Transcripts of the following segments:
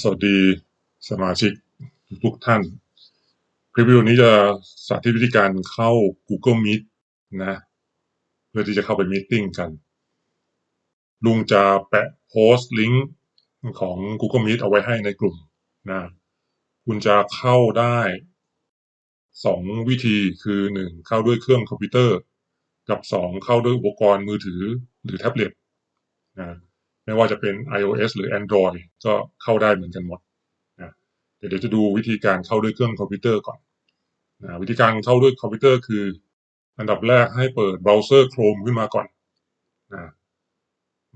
สวัสดีสมาชิกทุกท่าน คลิปวิดีโอนี้จะสาธิตวิธีการเข้า Google Meet นะ เพื่อที่จะเข้าไปมีติ้งกัน ลุงจะแปะโพสต์ลิงก์ของ Google Meet เอาไว้ให้ในกลุ่มนะ คุณจะเข้าได้สองวิธีคือหนึ่งเข้าด้วยเครื่องคอมพิวเตอร์ กับสองเข้าด้วยอุปกรณ์มือถือหรือแท็บเล็ตนะ ไม่ว่าจะเป็น iOS หรือ Android ก็เข้าได้เหมือนกันหมดนะเดี๋ยวจะดูวิธีการเข้าด้วยเครื่องคอมพิวเตอร์ก่อนนะวิธีการเข้าด้วยคอมพิวเตอร์คือ อันดับแรกให้เปิดเบราว์เซอร์ Chrome ขึ้นมาก่อนนะ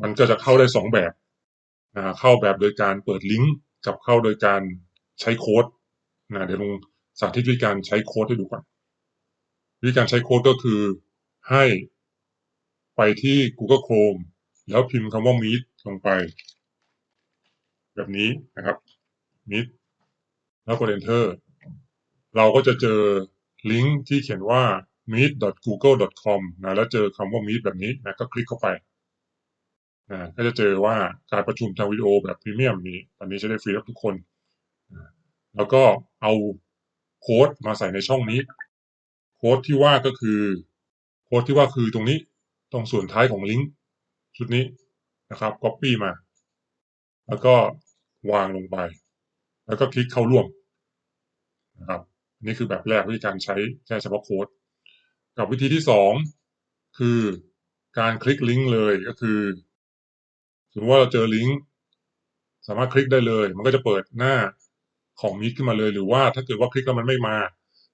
มันก็จะเข้าได้สองแบบนะเข้าแบบโดยการเปิดลิงก์กับเข้าโดยการใช้โค้ดนะเดี๋ยวลงสาธิตวิธีการใช้โค้ดให้ดูก่อนวิธีการใช้โค้ดก็คือให้ไปที่ Google Chrome แล้วพิมพ์คำว่า Meet ลงไป แบบนี้นะครับ Meet แล้วกด Enter เราก็จะเจอลิงก์ที่เขียนว่า meet.google.com นะแล้วเจอคำว่า Meet แบบนี้นะก็คลิกเข้าไปนะก็จะเจอว่าการประชุมทางวิดีโอแบบพรีเมียมนี้ตอนนี้ใช้ได้ฟรีกับทุกคนนะแล้วก็เอาโค้ดมาใส่ในช่องนี้ โค้ดที่ว่าก็คือ โค้ดที่ว่าคือตรงนี้ ตรงส่วนท้ายของลิงก์ชุดนี้ นะครับ Copy มา แล้วก็วางลงไป แล้วก็คลิกเข้าร่วมนะครับนี่คือแบบแรกวิธีการใช้แค่เฉพาะโค้ด กับวิธีที่สองคือการคลิกลิงก์เลยก็คือสมมติว่าเราเจอลิงก์สามารถคลิกได้เลย มันก็จะเปิดหน้าของมิกขึ้นมาเลย หรือว่าถ้าเกิดว่าคลิกแล้วมันไม่มา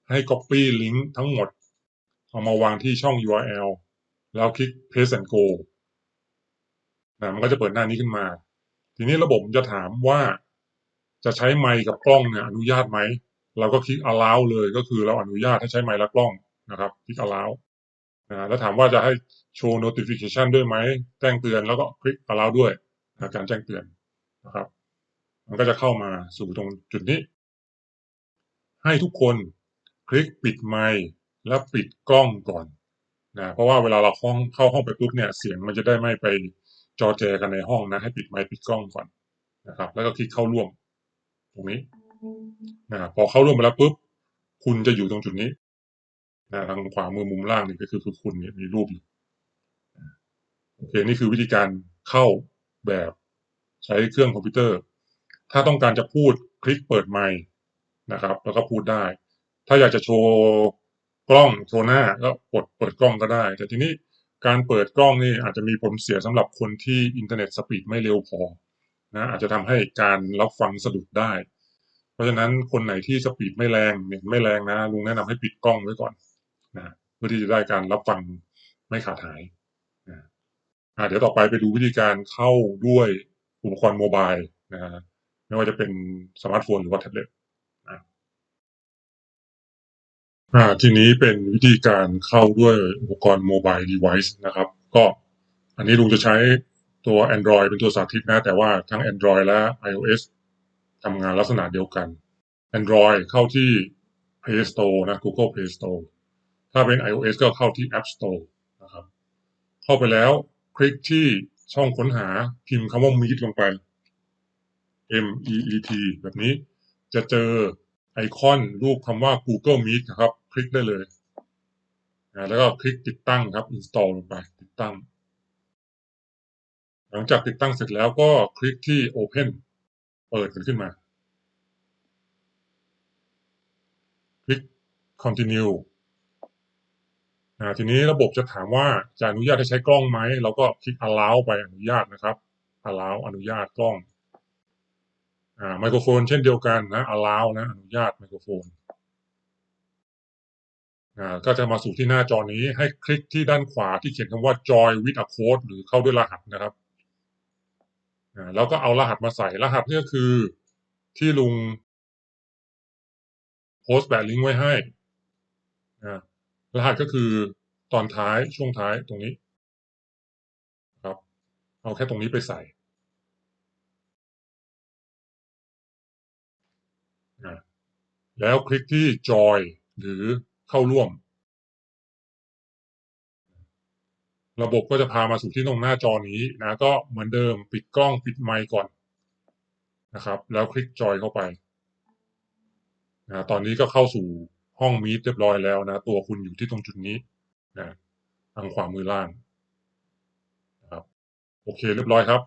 ให้ Copy ลิงก์ทั้งหมด เอามาวางที่ช่อง URL แล้วคลิก paste and go นะมันก็จะเปิดหน้านี้ขึ้นมา ทีนี้ระบบจะถามว่าจะใช้ไมค์กับกล้องเนี่ยอนุญาตไหม เราก็คลิก allow เลยก็คือเราอนุญาตให้ใช้ไมค์และกล้องนะครับคลิก allow นะแล้วถามว่าจะให้โชว์ notification ด้วยไหม แจ้งเตือนแล้วก็คลิก allow ด้วยนะการแจ้งเตือนนะครับ มันก็จะเข้ามาสู่ตรงจุดนี้ ให้ทุกคนคลิกปิดไมค์และปิดกล้องก่อนนะเพราะว่าเวลาเราเข้าห้องไปปุ๊บเนี่ยเสียงมันจะได้ไม่ไป จอแจกันในห้องนะให้ปิดไมค์ปิดกล้องก่อนนะครับ แล้วก็คลิกเข้าร่วม ตรงนี้นะพอเข้าร่วมไปแล้วปุ๊บคุณจะอยู่ตรงจุดนี้นะทางขวามือมุมล่างนี่ก็คือคือคุณเนี่ยมีรูปอยู่โอเคนี่คือวิธีการเข้าแบบใช้เครื่องคอมพิวเตอร์ ถ้าต้องการจะพูดคลิกเปิดไมค์นะครับ แล้วก็พูดได้ ถ้าอยากจะโชว์กล้องโชว์หน้าก็กดเปิดกล้องก็ได้ แต่ทีนี้ การเปิดกล้องนี่อาจจะมีผลเสียสำหรับคนที่อินเทอร์เน็ตสปีดไม่เร็วพอนะอาจจะทำให้การรับฟังสะดุดได้ เพราะฉะนั้นคนไหนที่สปีดไม่แรงเน็ตไม่แรงนะลุงแนะนำให้ปิดกล้องไว้ก่อนนะเพื่อที่จะได้การรับฟังไม่ขาดหายนะเดี๋ยวต่อไปไปดูวิธีการเข้าด้วยอุปกรณ์โมบายนะไม่ว่าจะเป็นสมาร์ทโฟนหรือว่าแท็บเล็ต อ่าทีนี้เป็นวิธีการเข้าด้วยอุปกรณ์โมบายเดเวิ์นะครับ ก็อันนี้ลุงจะใช้ตัว Android เป็นตัวสาธิตนะ แต่ว่าทั้ง Android และ iOS ทำงานลักษณะเดียวกัน Android เข้าที่ Play Store นะ Google Play Store ถ้าเป็น iOS ก็เข้าที่ App Store นะครับ เข้าไปแล้วคลิกที่ช่องค้นหาพิมพ์คำว่า Meet ลงไป M E E T แบบนี้จะเจอไอคอนรูปคำว่า Google Meet นะครับ คลิกได้เลยนะแล้วก็คลิกติดตั้งครับ install ลงไปติดตั้ง หลังจากติดตั้งเสร็จแล้วก็คลิกที่ Open เปิดขึ้นมา คลิก Continue นะทีนี้ระบบจะถามว่าจะอนุญาตให้ใช้กล้องไหม เราก็คลิก allow ไปอนุญาตนะครับ allow อนุญาตกล้อง อ่า ไมโครโฟนเช่นเดียวกันนะ allow นะ อนุญาตไมโครโฟน ก็จะมาสู่ที่หน้าจอนี้ให้คลิกที่ด้านขวาที่เขียนคำว่า join with a code หรือเข้าด้วยรหัสนะครับแล้วก็เอารหัสมาใส่รหัสนี่ก็คือที่ลุงโพสต์แบบลิงก์ไว้ให้รหัสก็คือตอนท้ายช่วงท้ายตรงนี้ครับ เอาแค่ตรงนี้ไปใส่แล้วคลิกที่จอยหรือ เข้าร่วม ระบบก็จะพามาสู่ที่ตรงหน้าจอนี้นะก็เหมือนเดิมปิดกล้องปิดไมค์ก่อนนะครับ แล้วคลิกจอยเข้าไปนะตอนนี้ก็เข้าสู่ห้องมีดเรียบร้อยแล้วนะ ตัวคุณอยู่ที่ตรงจุดนี้นะทางขวามือล่างนะครับโอเคเรียบร้อยครับ